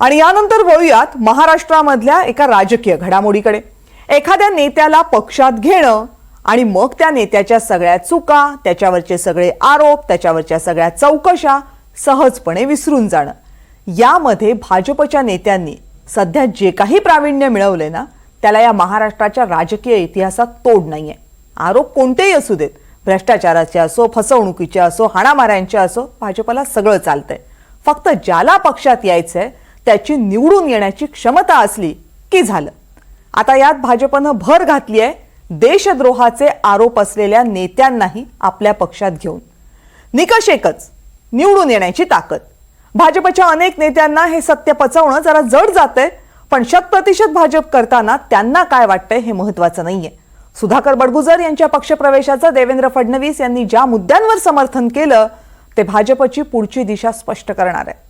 आणि यानंतर वळूयात महाराष्ट्रामधल्या एका राजकीय घडामोडीकडे. एखाद्या नेत्याला पक्षात घेणं आणि मग त्या नेत्याच्या सगळ्या चुका त्याच्यावरचे सगळे आरोप त्याच्यावरच्या सगळ्या चौकशा सहजपणे विसरून जाणं. यामध्ये भाजपच्या नेत्यांनी सध्या जे काही प्रावीण्य मिळवले ना त्याला या महाराष्ट्राच्या राजकीय इतिहासात तोड नाहीये. आरोप कोणतेही असू देत. भ्रष्टाचाराचे असो फसवणुकीचे असो हाणामाऱ्यांचे असो भाजपला सगळं चालतंय. फक्त ज्याला पक्षात यायचंय त्याची निवडून येण्याची क्षमता असली की झालं. आता यात भाजपनं भर घातली आहे देशद्रोहाचे आरोप असलेल्या नेत्यांनाही आपल्या पक्षात घेऊन. निकष एकच निवडून येण्याची ताकद. भाजपच्या अनेक नेत्यांना हे सत्य पचवणं जरा जड जातंय पण शत प्रतिशत भाजप करताना त्यांना काय वाटतंय हे महत्वाचं नाहीये. सुधाकर बडगुजर यांच्या पक्षप्रवेशाचं देवेंद्र फडणवीस यांनी ज्या मुद्द्यांवर समर्थन केलं ते भाजपची पुढची दिशा स्पष्ट करणार आहे.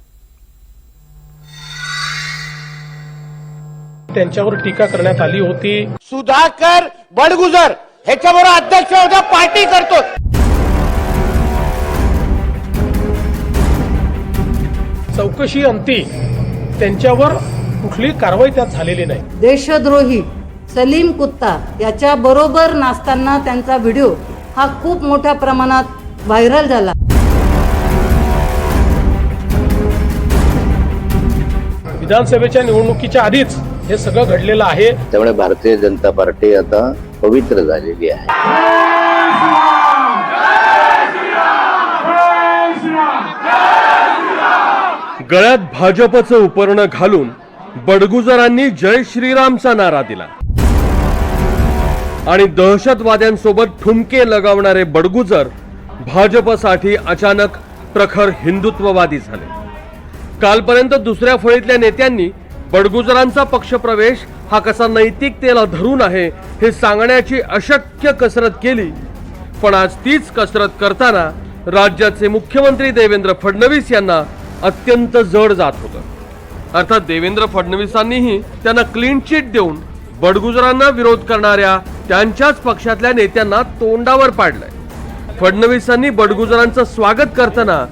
त्यांच्यावर टीका करण्यात आली होती. सुधाकर बडगुजर ह्याच्याबरोबर अध्यक्ष उद्या पार्टी करतो चौकशी अंती. त्यांच्यावर कुठली कारवाई त्यात झालेली नाही. देशद्रोही सलीम कुत्ता याच्या बरोबर नाचताना त्यांचा व्हिडिओ हा खूप मोठ्या प्रमाणात व्हायरल झाला. विधानसभेच्या निवडणुकीच्या आधीच हे सगळं घडलेलं आहे. त्यामुळे भारतीय जनता पार्टी आता पवित्र झालेली आहे. गळ्यात भाजपचं उपरणं घालून बडगुजरांनी जय श्रीरामचा नारा दिला. आणि दहशतवाद्यांसोबत ठुमके लगावणारे बडगुजर भाजपसाठी अचानक प्रखर हिंदुत्ववादी झाले. कालपर्यंत दुसऱ्या फळीतल्या नेत्यांनी बडगुजरांचा पक्षप्रवेश हा कसा नैतिकतेला धरून आहे हे सांगण्याची अशक्य कसरत केली. पण आज तीच कसरत करताना राज्याचे मुख्यमंत्री देवेंद्र फडणवीस यांना अत्यंत जड जात होतं. अर्थात देवेंद्र फडणवीसांनीही त्यांना क्लीन चिट देऊन बडगुजरांना विरोध करणाऱ्या त्यांच्याच पक्षातल्या नेत्यांना तोंडावर पाडलंय. फडणवीसांनी बडगुजरांचं स्वागत करताना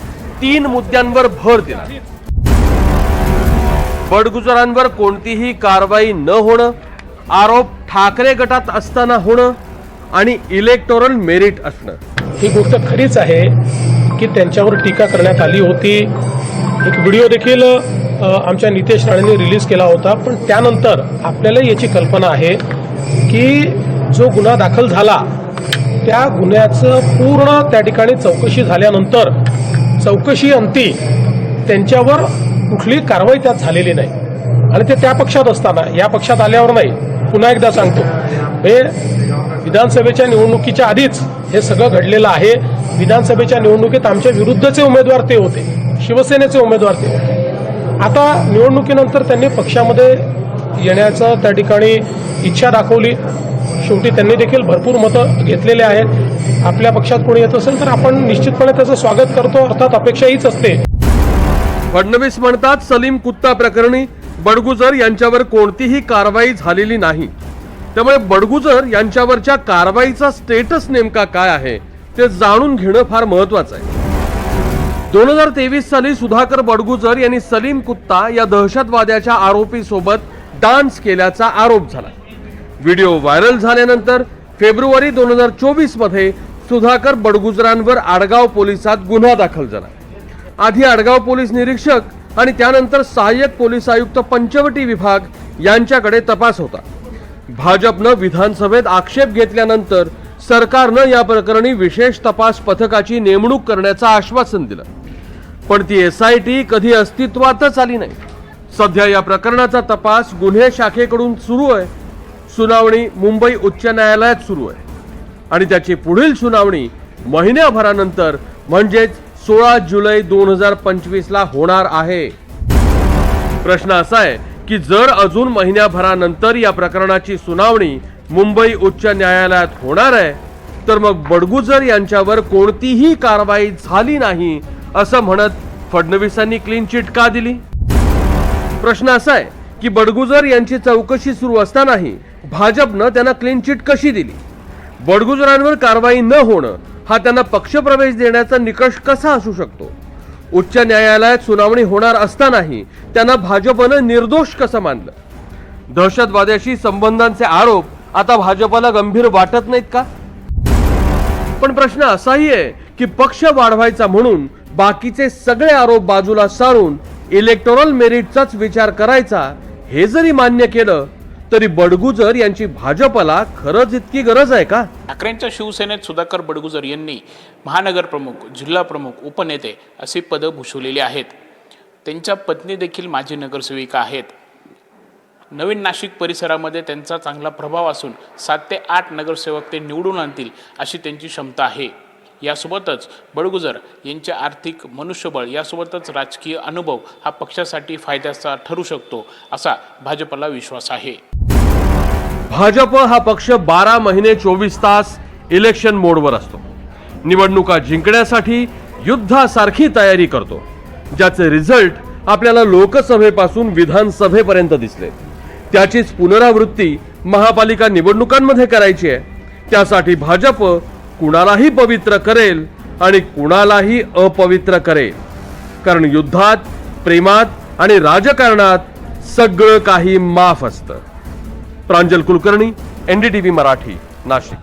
तीन मुद्द्यांवर भर दिला. बडगुजरांवर कोणतीही कारवाई न होणं आरोप ठाकरे गटात असताना होणं आणि इलेक्टोरल मेरिट असणं. ही गोष्ट खरीच आहे की त्यांच्यावर टीका करण्यात आली होती. एक व्हिडिओ देखील आमच्या नितेश राणेने रिलीज केला होता. पण त्यानंतर आपल्याला याची कल्पना आहे की जो गुन्हा दाखल झाला त्या गुन्ह्याचं पूर्ण त्या ठिकाणी चौकशी झाल्यानंतर चौकशी अंती त्यांच्यावर कुठली कारवाई त्यात झालेली नाही. आणि ते त्या पक्षात असताना या पक्षात आल्यावर नाही पुन्हा एकदा सांगतो. हे विधानसभेच्या निवडणुकीच्या आधीच हे सगळं घडलेलं आहे. विधानसभेच्या निवडणुकीत आमच्या विरुद्धचे उमेदवार ते होते शिवसेनेचे उमेदवार ते होते. आता निवडणुकीनंतर त्यांनी पक्षामध्ये येण्याचं त्या ठिकाणी इच्छा दाखवली. शेवटी त्यांनी देखील भरपूर मतं घेतलेले आहेत. आपल्या पक्षात कोणी येत असेल तर आपण निश्चितपणे त्याचं स्वागत करतो. अर्थात अपेक्षा हीच असते. फडणवीस म्हणतात सलीम कुत्ता प्रकरणी बडगुजर यांच्यावर कोणतीही कारवाई झालेली नाही. त्यामुळे बडगुजर यांच्यावरच्या कारवाईचा स्टेटस नेमका काय आहे ते जाणून घेणं फार महत्वाचं आहे. दोन हजार तेवीस साली सुधाकर बडगुजर यांनी सलीम कुत्ता या दहशतवाद्याच्या आरोपीसोबत डान्स केल्याचा आरोप झाला. व्हिडिओ व्हायरल झाल्यानंतर फेब्रुवारी दोन हजार चोवीसमध्ये सुधाकर बडगुजरांवर आडगाव पोलिसात गुन्हा दाखल झाला. आधी आडगाव पोलीस निरीक्षक आणि त्यानंतर सहाय्यक पोलीस आयुक्त पंचवटी विभाग यांच्याकडे तपास होता. भाजपनं विधानसभेत आक्षेप घेतल्यानंतर सरकारनं या प्रकरणी विशेष तपास पथकाची नेमणूक करण्याचं आश्वासन दिलं. पण ती एस आय टी कधी अस्तित्वातच आली नाही. सध्या या प्रकरणाचा तपास गुन्हे शाखेकडून सुरू आहे. सुनावणी मुंबई उच्च न्यायालयात सुरू आहे. आणि त्याची पुढील सुनावणी महिन्याभरानंतर म्हणजेच सोळा जुलै दोन हजार पंचवीसला होणार आहे. प्रश्न असा आहे की जर अजून महिन्याभरानंतर या प्रकरणाची सुनावणी मुंबई उच्च न्यायालयात होणार आहे तर मग बडगुजर यांच्यावर कोणतीही कारवाई झाली नाही असं म्हणत फडणवीसांनी क्लीन चिट का दिली? प्रश्न असा आहे की बडगुजर यांची चौकशी सुरू असतानाही भाजपनं त्यांना क्लीन चिट कशी दिली? बडगुजरांवर कारवाई न होणं हा त्यांना पक्षप्रवेश देण्याचा निकष कसा असू शकतो? उच्च न्यायालयात सुनावणी होणार असतानाही त्यांना भाजपनं निर्दोष कसं मानलं? दहशतवाद्याशी संबंधांचे आरोप आता भाजपला गंभीर वाटत नाहीत का? पण प्रश्न असाही आहे की पक्ष वाढवायचा म्हणून बाकीचे सगळे आरोप बाजूला सारून इलेक्टोरल मेरिटचाच विचार करायचा हे जरी मान्य केलं तरी बडगुजर यांची भाजपला खरंच इतकी गरज आहे का? ठाकरेंच्या शिवसेनेत सुधाकर बडगुजर यांनी महानगर प्रमुख जिल्हा प्रमुख उपनेते अशी पदं भूषवलेली आहेत. त्यांच्या पत्नी देखील माजी नगरसेविका आहेत. नवीन नाशिक परिसरामध्ये त्यांचा चांगला प्रभाव असून सात ते आठ नगरसेवक ते निवडून आणतील अशी त्यांची क्षमता आहे. यासोबतच बडगुजर यांचे आर्थिक मनुष्यबळ यासोबतच राजकीय अनुभव हा पक्षासाठी फायद्याचा ठरू शकतो असा भाजपला विश्वास आहे. भाजप हा पक्ष बारा महिने चोवीस तास इलेक्शन मोडवर असतो. निवडणुका जिंकण्यासाठी युद्धासारखी तयारी करतो. ज्याचे रिझल्ट आपल्याला लोकसभेपासून विधानसभेपर्यंत दिसले. त्याचीच पुनरावृत्ती महापालिका निवडणुकांमध्ये करायची आहे. त्यासाठी भाजप कुणालाही पवित्र करेल आणि कुणालाही अपवित्र करेल. कारण युद्धात प्रेमात आणि राजकारणात सगळं काही माफ असतं. प्रांजल कुलकर्णी एनडीटीव्ही मराठी नाशिक.